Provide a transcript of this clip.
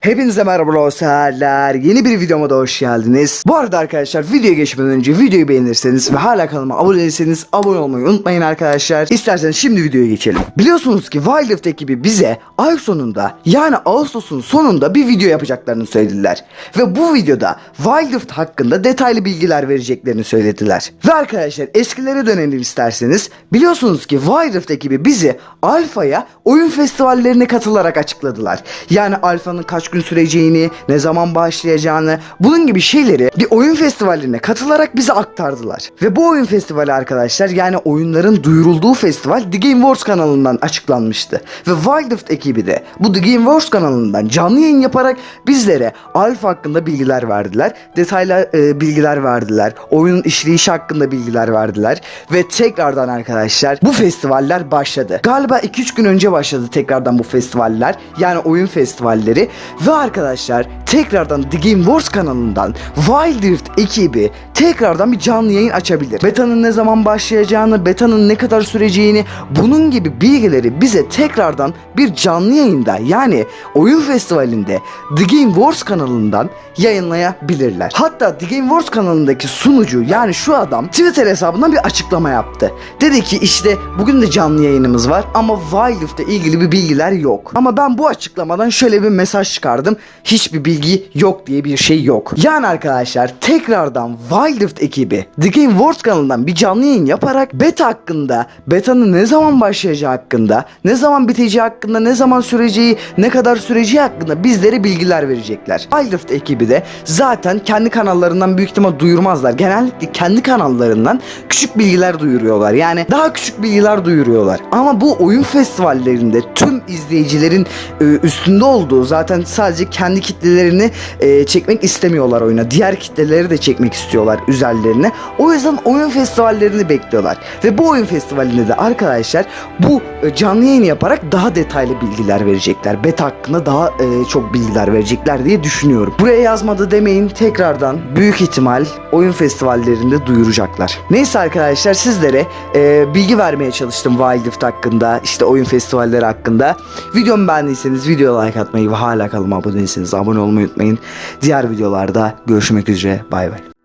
Hepinize merhaba dostlar. Yeni bir videoma da hoş geldiniz. Bu arada arkadaşlar videoya geçmeden önce videoyu beğenirseniz ve hala kanalıma abone değilseniz abone olmayı unutmayın arkadaşlar. İsterseniz şimdi videoya geçelim. Biliyorsunuz ki Wildlift ekibi bize ay sonunda yani Ağustos'un sonunda bir video yapacaklarını söylediler. Ve bu videoda Wildlift hakkında detaylı bilgiler vereceklerini söylediler. Ve arkadaşlar eskilere dönelim isterseniz. Biliyorsunuz ki Wildlift ekibi bizi Alfa'ya oyun festivallerine katılarak açıkladılar. Yani Alfa'nın kaç gün süreceğini, ne zaman başlayacağını, bunun gibi şeyleri bir oyun festivaline katılarak bize aktardılar. Ve bu oyun festivali arkadaşlar yani oyunların duyurulduğu festival The Game Wars kanalından açıklanmıştı. Ve Wildlift ekibi de bu The Game Wars kanalından canlı yayın yaparak bizlere Alfa hakkında bilgiler verdiler. Detaylı e, bilgiler verdiler. Oyunun işleyişi hakkında bilgiler verdiler. Ve tekrardan arkadaşlar bu festivaller başladı. Galiba 2-3 gün önce başladı tekrardan bu festivaller. Yani oyun festivalleri. Ve arkadaşlar tekrardan The Game Wars kanalından Wild Rift ekibi tekrardan bir canlı yayın açabilir. Beta'nın ne zaman başlayacağını, beta'nın ne kadar süreceğini, bunun gibi bilgileri bize tekrardan bir canlı yayında yani oyun festivalinde The Game Wars kanalından yayınlayabilirler. Hatta The Game Wars kanalındaki sunucu yani şu adam Twitter hesabından bir açıklama yaptı. Dedi ki işte bugün de canlı yayınımız var ama Wild Rift'le ilgili bir bilgiler yok. Ama ben bu açıklamadan şöyle bir mesaj çıkardım. Hiçbir bilgi yok diye bir şey yok. Yani arkadaşlar tekrardan Wild Rift ekibi The Game Wars kanalından bir canlı yayın yaparak beta hakkında, beta'nın ne zaman başlayacağı hakkında, ne zaman biteceği hakkında, ne zaman süreceği, ne kadar süreceği hakkında bizlere bilgiler verecekler. Wild Rift ekibi de zaten kendi kanallarından büyük ihtimal duyurmazlar. Genellikle kendi kanallarından küçük bilgiler duyuruyorlar. Yani daha küçük bilgiler duyuruyorlar. Ama bu oyun festivallerinde tüm izleyicilerin e, üstünde olduğu zaten sadece kendi kitlelerini e, çekmek istemiyorlar oyuna. Diğer kitleleri de çekmek istiyorlar üzerlerine. O yüzden oyun festivallerini bekliyorlar. Ve bu oyun festivalinde de arkadaşlar bu e, canlı yayın yaparak daha detaylı bilgiler verecekler. Beta hakkında daha e, çok bilgiler verecekler diye düşünüyorum. Buraya yazmadı demeyin tekrardan büyük ihtimal oyun festivallerinde duyuracaklar. Neyse arkadaşlar sizlere e, bilgi vermeye çalıştım Wild Rift hakkında işte oyun festivalleri hakkında. Videomu beğendiyseniz video like atmayı ve hala kanalıma abone değilseniz abone olmayı unutmayın. Diğer videolarda görüşmek üzere bay bay.